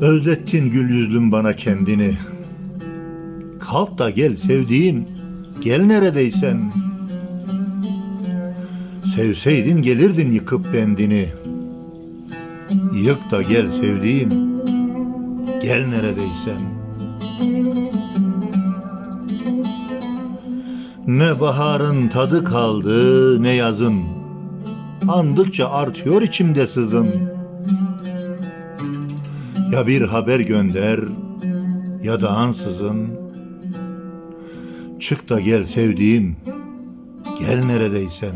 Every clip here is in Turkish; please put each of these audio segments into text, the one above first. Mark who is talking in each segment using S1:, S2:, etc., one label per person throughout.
S1: Özlettin gül yüzlüm bana kendini. Kalk da gel sevdiğim, gel neredeysen. Sevseydin gelirdin yıkıp bendini. Yık da gel sevdiğim, gel neredeysen. Ne baharın tadı kaldı ne yazın. Andıkça artıyor içimde sızın. Ya bir haber gönder ya da ansızın Çık da gel sevdiğim gel neredeysen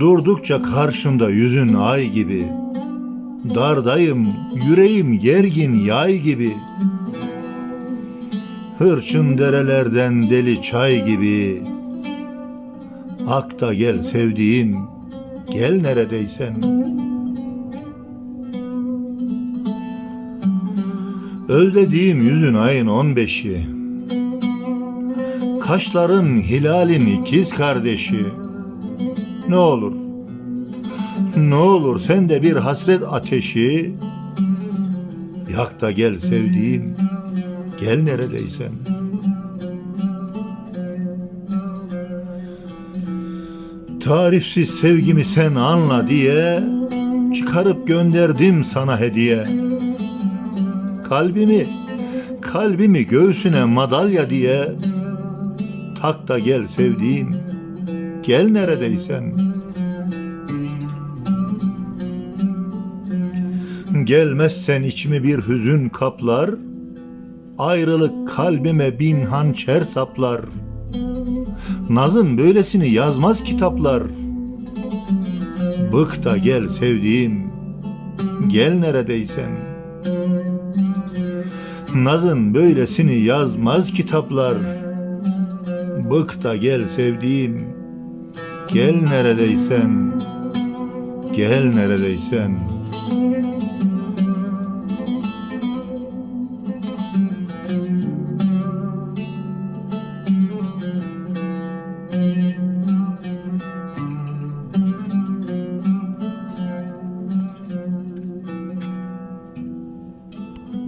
S1: Durdukça karşımda yüzün ay gibi Dardayım yüreğim gergin yay gibi Hırçın derelerden deli çay gibi Ak da gel sevdiğim Gel neredeysen. Özlediğim yüzün ayın on beşi. Kaşların hilalin ikiz kardeşi. Ne olur, ne olur sen de bir hasret ateşi. Yak da gel sevdiğim, gel neredeysen. Tarifsiz sevgimi sen anla diye çıkarıp gönderdim sana hediye. Kalbimi, kalbimi göğsüne madalya diye tak da gel sevdiğim, gel neredeysen. Gelmezsen içimi bir hüzün kaplar, ayrılık kalbime bin hançer saplar.'' Nazım böylesini yazmaz kitaplar. Bık da gel sevdiğim, gel neredeysen. Nazım böylesini yazmaz kitaplar. Bık da gel sevdiğim, gel neredeysen, gel neredeysen.